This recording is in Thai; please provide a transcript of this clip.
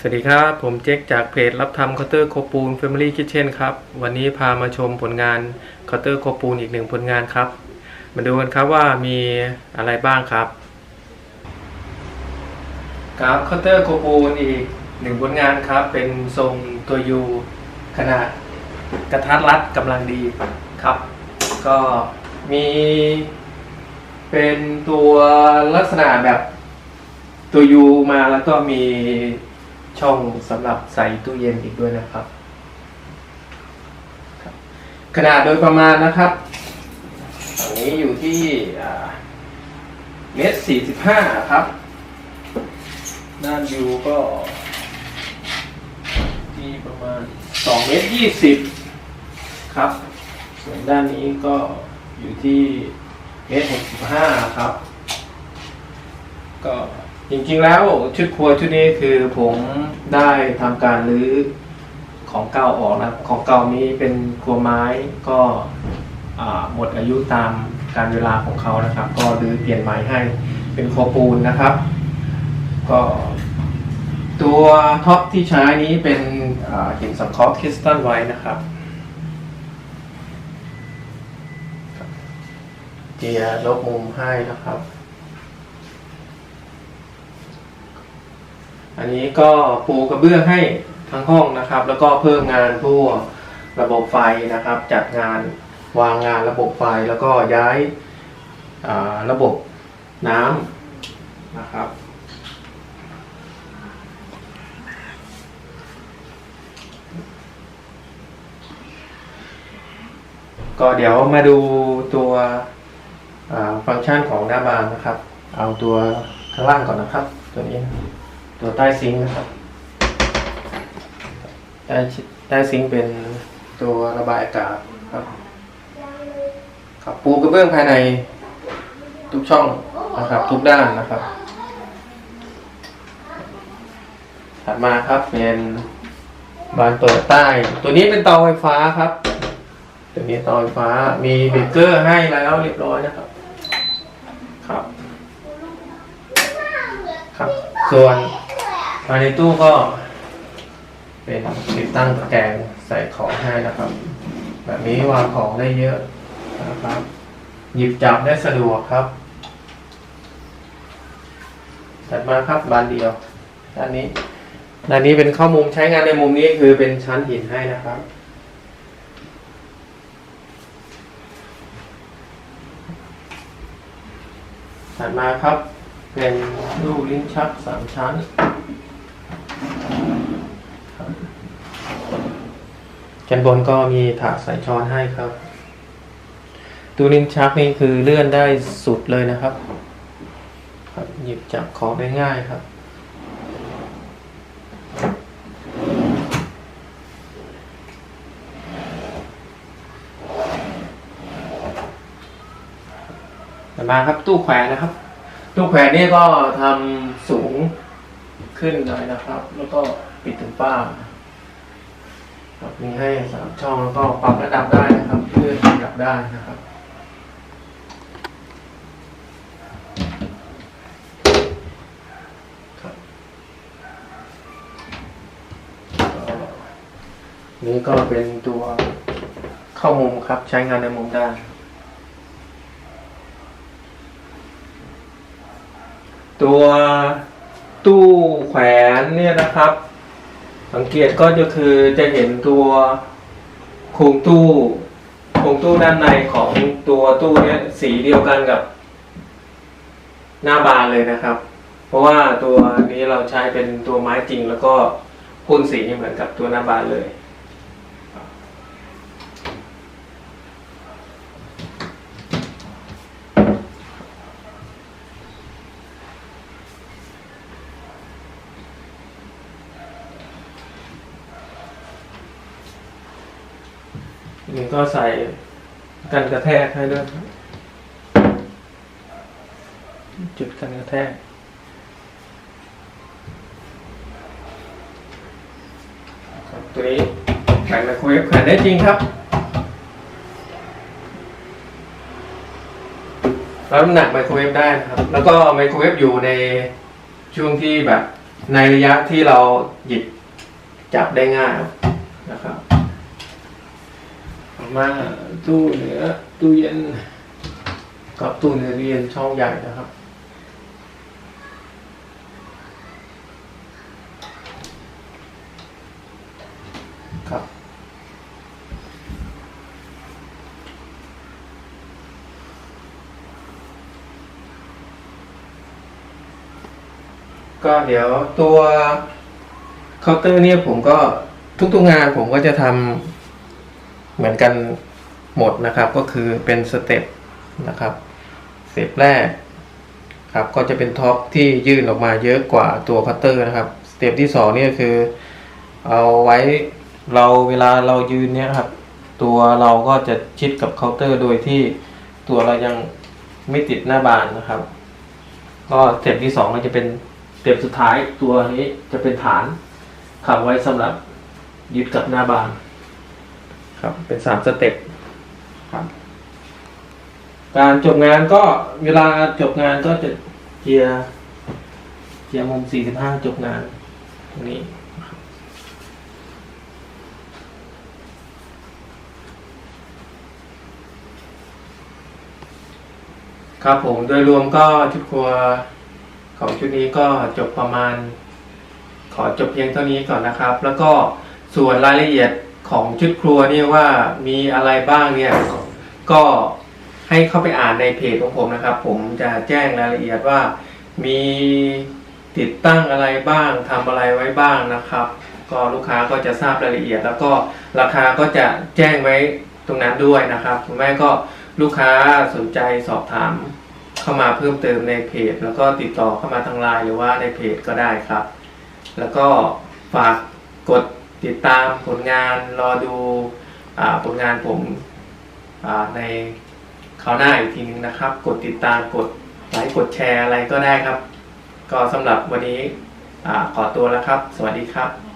สวัสดีครับ ผมเจ๊กจากเพจรับทำเคาน์เตอร์โคปูน Family Kitchen ครับ วันนี้พามาชมผลงานเคาน์เตอร์โคปูนอีกหนึ่งผลงานครับ มาดูกันครับว่ามีอะไรบ้างครับครับเคาน์เตอร์โคปูนอีกหนึ่งผลงานครับ เป็นทรงตัวยูขนาดกระทัดรัดกำลังดีครับ ก็มีเป็นตัวลักษณะแบบตัวยูมาแล้วก็มี ช่องสำหรับใส่ตู้เย็นอีกด้วยนะครับ ขนาดโดยประมาณนะครับฝั่งนี้อยู่ที่เมตรสี่สิบห้าครับ ด้านยูก็ ที่ประมาณสองเมตรยี่สิบครับ ส่วนด้านนี้ก็อยู่ที่เมตรหกสิบห้าครับ ก็ จริงๆแล้วชุดครัวชุดนี้คือผมได้ทำการรื้อของเก่าออกนะของเก่านี้เป็นครัวไม้ก็หมดอายุตามการเวลาของเขานะครับ ก็รื้อเปลี่ยนใหม่ให้เป็นครัวปูนนะครับ ก็ตัวท็อปที่ใช้นี้เป็นหินสังเคราะห์คริสตัลไว้นะครับ เจียลบมุมให้นะครับ อันนี้ก็ปูกระเบื้องให้ทั้งห้องนะครับ แล้วก็เพิ่มงานพวกระบบไฟนะครับ จัดงานวางงานระบบไฟแล้วก็ย้ายาระบบน้ำนะครับก็เดี๋ยวมาดูตัวฟังก์ชันของหน้าบานนะครับ เอาตัวข้างล่างก่อนนะครับ ตัวนี้ ตัวใต้ซิงค์นะครับใต้ใต้ซิงค์เป็นตัวระบายอากาศครับครับปูกระเบื้องภายในทุกช่องนะครับ ทุกด้านนะครับ ถัดมาครับเป็นบานเปิดใต้ ตัวนี้เป็นเตาไฟฟ้าครับ ตัวนี้เตาไฟฟ้ามีเบรกเกอร์ให้แล้วเรียบร้อยนะครับ ครับ ครับ ส่วน ภายในตู้ก็ เป็นติดตั้งตะแกรงใส่ของให้นะครับ แบบนี้วางของได้เยอะนะครับ หยิบจับได้สะดวกครับถัดมาครับบานเดียวด้านนี้ด้านนี้เป็นข้อมุมใช้งานในมุมนี้คือเป็นชั้นหินให้นะครับ ถัดมาครับ เป็นลูกลิ้นชักสามชั้นครับ ชั้นบนก็มีถาดใส่ช้อนให้ครับตู้ลิ้นชักนี่คือเลื่อนได้สุดเลยนะครับ ครับหยิบจับของได้ง่ายครับ ต่อมาครับตู้แขวนนะครับ ตู้แขวนนี่ก็ทำสูงขึ้นหน่อยนะครับ แล้วก็ปิดถึงป้า ครับมีให้สามช่องแล้วก็ปรับระดับได้นะครับเลื่อนระดับได้นะครับครับนี่ก็เป็นตัวเข้ามุมครับใช้งานในมุมได้ตัวตู้แขวนเนี่ยนะครับ สังเกตก็จะคือจะเห็นตัวโครงตู้โครงตู้ด้านในของตัวตู้เนี่ยสีเดียวกันกับหน้าบานเลยนะครับ เพราะว่าตัวนี้เราใช้เป็นตัวไม้จริงแล้วก็พ่นสีเหมือนกับตัวหน้าบานเลย นี่ก็ใส่กันกระแทกให้ด้วยจุดกันกระแทกครับตัวนี้แขวนไมโครเวฟแขวนได้จริงครับ รับน้ำหนักไมโครเวฟได้นะครับ แล้วก็ไมโครเวฟอยู่ในช่วงที่แบบในระยะที่เราหยิบจับได้ง่ายนะครับ มาตู้เหนือตู้เย็นกับตู้เหนือตู้เย็นช่องใหญ่นะครับ ครับ ก็เดี๋ยวตัวเคาน์เตอร์เนี่ยผมก็ทุกๆงานผมก็จะทำ เหมือนกันหมดนะครับก็คือเป็นสเต็ปนะครับสเต็ปแรกครับก็จะเป็นท็อปที่ยื่นออกมาเยอะกว่าตัวคัตเตอร์นะครับสเต็ปที่สองนี่คือ เอาไว้เราเวลาเรายืนเนี่ยครับตัวเราก็จะชิดกับเคาน์เตอร์โดยที่ตัวเรายังไม่ติดหน้าบานนะครับ ก็สเต็ปที่สองก็จะเป็นสเต็ปสุดท้ายตัวนี้จะเป็นฐานขับไว้สำหรับยึดกับหน้าบาน ครับ เป็นสามสเต็ปครับ การจบงานก็เวลาจบงานก็จะเจียร์เจียร์มุมสี่สิบห้าจบงานตรงนี้ครับผมโดยรวมก็ชุดครัวของชุดนี้ก็จบประมาณ ขอจบเพียงเท่านี้ก่อนนะครับ แล้วก็ส่วนรายละเอียด ของชุดครัวเนี่ยว่ามีอะไรบ้างเนี่ยก็ให้เข้าไปอ่านในเพจของผมนะครับ ผมจะแจ้งรายละเอียดว่ามีติดตั้งอะไรบ้างทำอะไรไว้บ้างนะครับ ก็ลูกค้าก็จะทราบรายละเอียด แล้วก็ราคาก็จะแจ้งไว้ตรงนั้นด้วยนะครับคุณแม่ก็ลูกค้าสนใจสอบถามเข้ามาเพิ่มเติมในเพจ แล้วก็ติดต่อเข้ามาทางไลน์หรือว่าในเพจก็ได้ครับ แล้วก็ฝากกด ติดตามผลงานรอดูอผลงานผมในคราวหน้าอีกทีนึงนะครับ กดติดตามกดไลค์กดแชร์อะไรก็ได้ครับ ก็สำหรับวันนี้อขอตัวแล้วครับ สวัสดีครับ